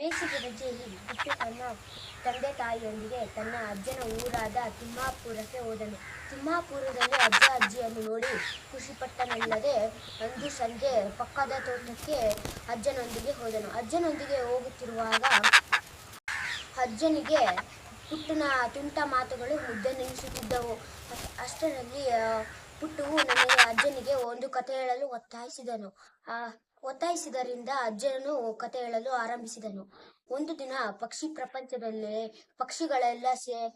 ಬೇಸಿಗೆ ರಜೆಯಲ್ಲಿ ಬಿಟ್ಟು ತನ್ನ ತಂದೆ ತಾಯಿಯೊಂದಿಗೆ ತನ್ನ ಅಜ್ಜನ ಊರಾದ ತಿಮ್ಮಾಪುರಕ್ಕೆ ಹೋದನು. ತಿಮ್ಮಾಪುರದಲ್ಲಿ ಅಜ್ಜ ಅಜ್ಜಿಯನ್ನು ನೋಡಿ ಖುಷಿಪಟ್ಟನಲ್ಲದೆ ಅಂದು ಸಂಜೆ ಪಕ್ಕದ ತೋಟಕ್ಕೆ ಅಜ್ಜನೊಂದಿಗೆ ಹೋದನು. ಅಜ್ಜನೊಂದಿಗೆ ಹೋಗುತ್ತಿರುವಾಗ ಅಜ್ಜನಿಗೆ ಪುಟ್ಟನ ತುಂಟ ಮಾತುಗಳು ಮುದ್ದೆ ನಿಲ್ಲಿಸುತ್ತಿದ್ದವು. ಅಷ್ಟರಲ್ಲಿ ಪುಟ್ಟವು ನನಗೆ ಅಜ್ಜನಿಗೆ ಒಂದು ಕಥೆ ಹೇಳಲು ಒತ್ತಾಯಿಸಿದನು. ಆ, ಒತ್ತಾಯಿಸಿದರಿಂದ ಅಜ್ಜನು ಕಥೆ ಹೇಳಲು ಆರಂಭಿಸಿದನು. ಒಂದು ದಿನ ಪಕ್ಷಿ ಪ್ರಪಂಚದಲ್ಲಿ ಪಕ್ಷಿಗಳೆಲ್ಲ ಸೇ,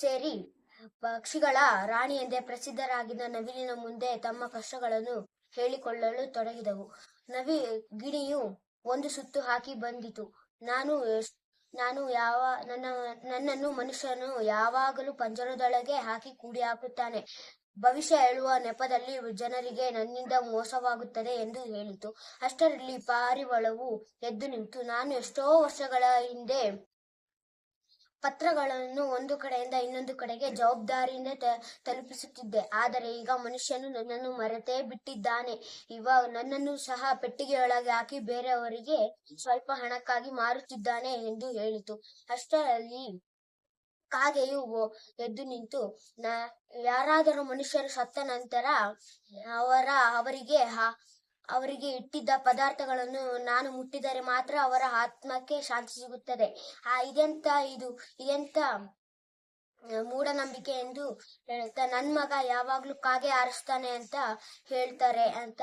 ಸೇರಿ ಪಕ್ಷಿಗಳ ರಾಣಿ ಎಂದೇ ಪ್ರಸಿದ್ಧರಾಗಿದ್ದ ನವಿಲಿನ ಮುಂದೆ ತಮ್ಮ ಕಷ್ಟಗಳನ್ನು ಹೇಳಿಕೊಳ್ಳಲು ತೊಡಗಿದವು. ನವಿ ಗಿಣಿಯು ಒಂದು ಸುತ್ತು ಹಾಕಿ ಬಂದಿತು. ನಾನು ನಾನು ಯಾವ, ನನ್ನ, ನನ್ನನ್ನು ಮನುಷ್ಯನು ಯಾವಾಗಲೂ ಪಂಜರದೊಳಗೆ ಹಾಕಿ ಕೂಡಿ ಹಾಕುತ್ತಾನೆ. ಭವಿಷ್ಯ ಹೇಳುವ ನೆಪದಲ್ಲಿ ಜನರಿಗೆ ನನ್ನಿಂದ ಮೋಸವಾಗುತ್ತದೆ ಎಂದು ಹೇಳಿತು. ಅಷ್ಟರಲ್ಲಿ ಪಾರಿವಾಳವು ಎದ್ದು ನಿಂತು, ನಾನು ಎಷ್ಟೋ ವರ್ಷಗಳ ಹಿಂದೆ ಪತ್ರಗಳನ್ನು ಒಂದು ಕಡೆಯಿಂದ ಇನ್ನೊಂದು ಕಡೆಗೆ ಜವಾಬ್ದಾರಿಯಿಂದ ತಲುಪಿಸುತ್ತಿದ್ದೆ. ಆದರೆ ಈಗ ಮನುಷ್ಯನು ನನ್ನನ್ನು ಮರೆತೇ ಬಿಟ್ಟಿದ್ದಾನೆ. ಇವಾಗ ನನ್ನನ್ನು ಸಹ ಪೆಟ್ಟಿಗೆಯೊಳಗೆ ಹಾಕಿ ಬೇರೆಯವರಿಗೆ ಸ್ವಲ್ಪ ಹಣಕ್ಕಾಗಿ ಮಾರುತ್ತಿದ್ದಾನೆ ಎಂದು ಹೇಳಿತು. ಅಷ್ಟರಲ್ಲಿ ಕಾಗೆಯು ಎದ್ದು ನಿಂತು, ನ ಯಾರಾದರೂ ಮನುಷ್ಯರು ಸತ್ತ ನಂತರ ಅವರ ಅವರಿಗೆ ಅವರಿಗೆ ಇಟ್ಟಿದ್ದ ಪದಾರ್ಥಗಳನ್ನು ನಾನು ಮುಟ್ಟಿದರೆ ಮಾತ್ರ ಅವರ ಆತ್ಮಕ್ಕೆ ಶಾಂತಿ ಸಿಗುತ್ತದೆ. ಆ, ಇದೆಂತ ಇದು? ಇದೆಂತ? ಮೂಢನಂಬಿಕೆ ಎಂದು ಹೇಳ್ತಾ, ನನ್ನ ಮಗ ಯಾವಾಗ್ಲೂ ಕಾಗೆ ಆರಿಸ್ತಾನೆ ಅಂತ ಹೇಳ್ತಾರೆ ಅಂತ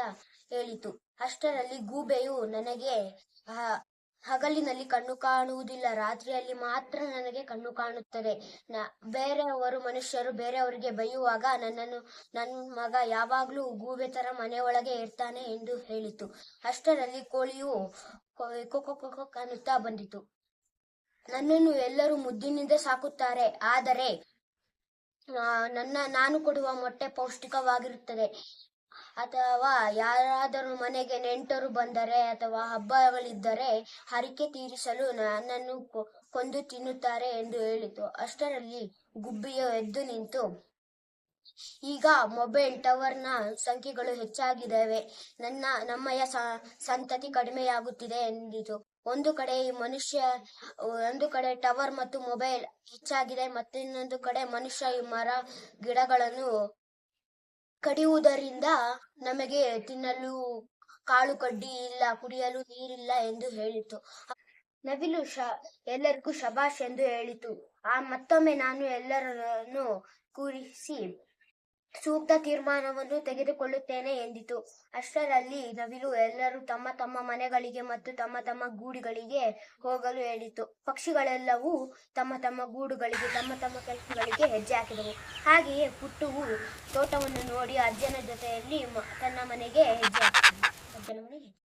ಹೇಳಿತು. ಅಷ್ಟರಲ್ಲಿ ಗೂಬೆಯು ನನಗೆ ಹಗಲಿನಲ್ಲಿ ಕಣ್ಣು ಕಾಣುವುದಿಲ್ಲ, ರಾತ್ರಿಯಲ್ಲಿ ಮಾತ್ರ ನನಗೆ ಕಣ್ಣು ಕಾಣುತ್ತದೆ. ಬೇರೆಯವರು ಮನುಷ್ಯರು ಬೇರೆಯವರಿಗೆ ಬೈಯುವಾಗ ನನ್ನನ್ನು ನನ್ನ ಮಗ ಯಾವಾಗ್ಲೂ ಗೂಬೆ ತರ ಮನೆಯೊಳಗೆ ಇರ್ತಾನೆ ಎಂದು ಹೇಳಿತು. ಅಷ್ಟರಲ್ಲಿ ಕೋಳಿಯು ಕೊ- ಕೊಕ್ಕೊ ಕೊಕ್ಕೊ ಅನ್ನುತ್ತಾ ಬಂದಿತು. ನನ್ನನ್ನು ಎಲ್ಲರೂ ಮುದ್ದಿನಿಂದ ಸಾಕುತ್ತಾರೆ, ಆದರೆ ನನ್ನ, ನಾನು ಕೊಡುವ ಮೊಟ್ಟೆ ಪೌಷ್ಟಿಕವಾಗಿರುತ್ತದೆ. ಅಥವಾ ಯಾರಾದರೂ ಮನೆಗೆ ನೆಂಟರು ಬಂದರೆ ಅಥವಾ ಹಬ್ಬಗಳಿದ್ದರೆ ಹರಿಕೆ ತೀರಿಸಲು ನನ್ನನ್ನು ಕೊಂದು ತಿನ್ನುತ್ತಾರೆ ಎಂದು ಹೇಳಿತು. ಅಷ್ಟರಲ್ಲಿ ಗುಬ್ಬಿಯು ಎದ್ದು ನಿಂತು, ಈಗ ಮೊಬೈಲ್ ಟವರ್ನ ಸಂಖ್ಯೆಗಳು ಹೆಚ್ಚಾಗಿದ್ದಾವೆ. ನನ್ನ ನಮ್ಮಯ ಸಂತತಿ ಕಡಿಮೆಯಾಗುತ್ತಿದೆ ಎಂದಿತು. ಒಂದು ಕಡೆ ಈ ಮನುಷ್ಯ, ಒಂದು ಕಡೆ ಟವರ್ ಮತ್ತು ಮೊಬೈಲ್ ಹೆಚ್ಚಾಗಿದೆ ಮತ್ತಿನ್ನೊಂದು ಕಡೆ ಮನುಷ್ಯ ಈ ಮರ, ಗಿಡಗಳನ್ನು ಕಡಿಯುವುದರಿಂದ ನಮಗೆ ತಿನ್ನಲು ಕಾಳು ಕಡ್ಡಿ ಇಲ್ಲ, ಕುಡಿಯಲು ನೀರಿಲ್ಲ ಎಂದು ಹೇಳಿತು. ನವಿಲು ಶ, ಎಲ್ಲರಿಗೂ ಶಬಾಷ್ ಎಂದು ಹೇಳಿತು. ಆ ಮತ್ತೊಮ್ಮೆ ನಾನು ಎಲ್ಲರನ್ನು ಕೂರಿಸಿ ಸೂಕ್ತ ತೀರ್ಮಾನವನ್ನು ತೆಗೆದುಕೊಳ್ಳುತ್ತೇನೆ ಎಂದಿತು. ಅಷ್ಟರಲ್ಲಿ ನವಿಲು ಎಲ್ಲರೂ ತಮ್ಮ ತಮ್ಮ ಮನೆಗಳಿಗೆ ಮತ್ತು ತಮ್ಮ ತಮ್ಮ ಗೂಡುಗಳಿಗೆ ಹೋಗಲು ಹೇಳಿತು. ಪಕ್ಷಿಗಳೆಲ್ಲವೂ ತಮ್ಮ ತಮ್ಮ ಗೂಡುಗಳಿಗೆ, ತಮ್ಮ ತಮ್ಮ ಕೆಲಸಗಳಿಗೆ ಹೆಜ್ಜೆ ಹಾಕಿದವು. ಹಾಗೆಯೇ ಪುಟ್ಟುವು ತೋಟವನ್ನು ನೋಡಿ ಅಜ್ಜನ ಜೊತೆಯಲ್ಲಿ ತನ್ನ ಮನೆಗೆ ಹೆಜ್ಜೆ ಹಾಕಿದವು ಅಜ್ಜನ ಮನೆಗೆ